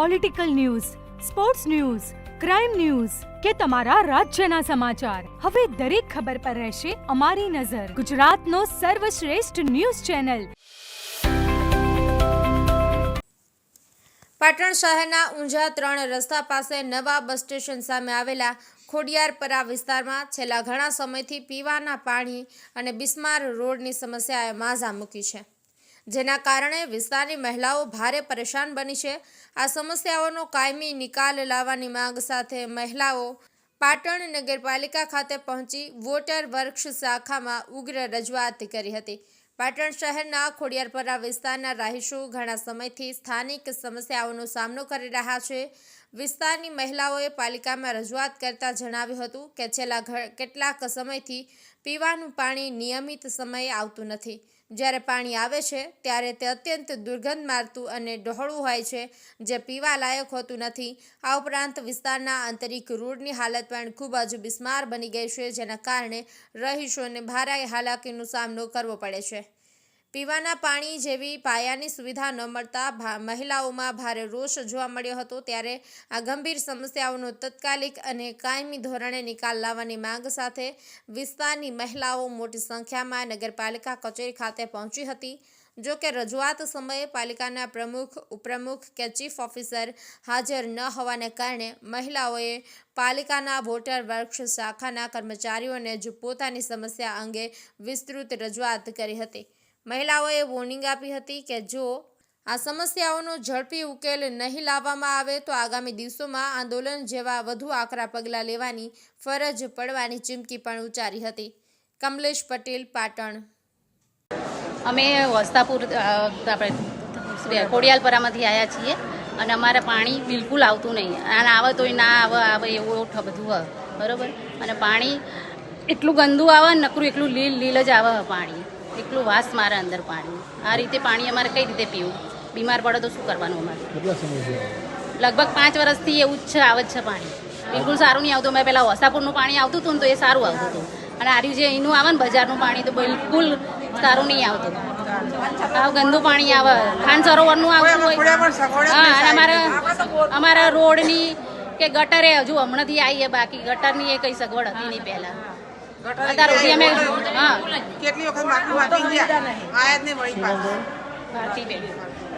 Political news sports news crime news કે તમારા રાજ્યના સમાચાર. હવે દરેક ખબર પર રહેશે અમારી નજર. ગુજરાતનો સર્વશ્રેષ્ઠ ન્યૂઝ ચેનલ. પાટણ શહેરના ઊંઝા ત્રણ રસ્તા પાસે નવા બસ સ્ટેશન સામે આવેલા ખોડિયારપરા વિસ્તારમાં છેલ્લા ઘણા સમયથી પીવાના પાણી અને બિસ્માર રોડની સમસ્યાએ માઝા મૂકી છે. જેના કારણે વિસ્તારની મહિલાઓ ભારે પરેશાન બની છે. આ સમસ્યાઓનો કાયમી નિકાલ લાવવાની માંગ સાથે મહિલાઓ પાટણ નગરપાલિકા ખાતે પહોંચી વોટર વર્ક્સ શાખામાં ઉગ્ર રજૂઆત કરી હતી. પાટણ શહેરના ખોડિયારપરા વિસ્તારના રહીશો ઘણા સમયથી સ્થાનિક સમસ્યાઓનો સામનો કરી રહ્યા છે. વિસ્તારની મહિલાઓએ પાલિકામાં રજૂઆત કરતા જણાવ્યું હતું કે છેલ્લા કેટલાક સમયથી પીવાનું પાણી નિયમિત સમયે આવતું નથી. જ્યારે પાણી આવે છે, ત્યારે તે અત્યંત દુર્ગંધ મારતું અને ડહોળું હોય છે, જે પીવા લાયક હોતું નથી. આ ઉપરાંત વિસ્તારના આંતરિક રોડની હાલત પણ ખૂબ જ બિસ્માર બની ગઈ છે, જેના કારણે રહીશોને ભારે હાલાકીનો સામનો કરવો પડે છે. પીવાના પાણી જેવી પાયાની સુવિધા ન મળતા મહિલાઓમાં ભારે રોષ જોવા મળ્યો હતો ત્યારે આ ગંભીર સમસ્યાઓનો તત્કાલિક અને કાયમી ધોરણે નિકાલ લાવવાની માંગ સાથે વિસ્તારની મહિલાઓ મોટી સંખ્યામાં નગરપાલિકા કચેરી ખાતે પહોંચી હતી. જો કે રજૂઆત સમયે પાલિકાના પ્રમુખ, ઉપપ્રમુખ કે ચીફ ઓફિસર હાજર ન હોવાને કારણે મહિલાઓએ પાલિકાના વોટર વર્ક્સ શાખાના કર્મચારીઓને જ પોતાની સમસ્યા અંગે વિસ્તૃત રજૂઆત કરી હતી. મહિલાઓએ વોર્નિંગ આપી હતી કે જો આ સમસ્યાઓનો ઝડપી ઉકેલ નહીં લાવવામાં આવે તો આગામી દિવસોમાં આંદોલન જેવા વધુ આકરા પગલાં લેવાની ફરજ પડવાની ચીમકી પણ ઉચ્ચારી હતી. કમલેશ પટેલ પાટણ. અમે વસ્તાપુર આપણે કહેવાય, આવ્યા છીએ અને અમારે પાણી બિલકુલ આવતું નહીં. અને આવે તોય ના આવે આવે એવું બધું હોય. બરોબર? અને પાણી એટલું ગંદુ આવે નકરું એટલું લીલ લીલ જ આવે પાણી. એટલું વાસ મારે અંદર પાણી. આ રીતે પાણી અમારે કઈ રીતે પીવું? બીમાર પડે તો શું કરવાનું અમારે? કેટલા સમયથી આવે? લગભગ પાંચ વર્ષથી એવું જ છે આવે છે પાણી. બિલકુલ સારું નહીં આવતું. મેં પહેલાં વસાપુરનું પાણી આવતું હતું ને તો એ સારું આવતું હતું. અને આર્યું જે એનું આવે ને બજારનું પાણી તો બિલકુલ સારું નહીં આવતું. આવું ગંદુ પાણી આવે. ખાન સરોવરનું આવતું હોય. હા અને અમારા અમારા રોડની કે ગટરે હજુ હમણાંથી આવી બાકી ગટરની એ કંઈ સગવડ હતી નહીં પહેલા. અત્યાર સુધી અમે હા. કેટલી વખત માફી માગી ગયા? આયાત ને મળી વળી પાછા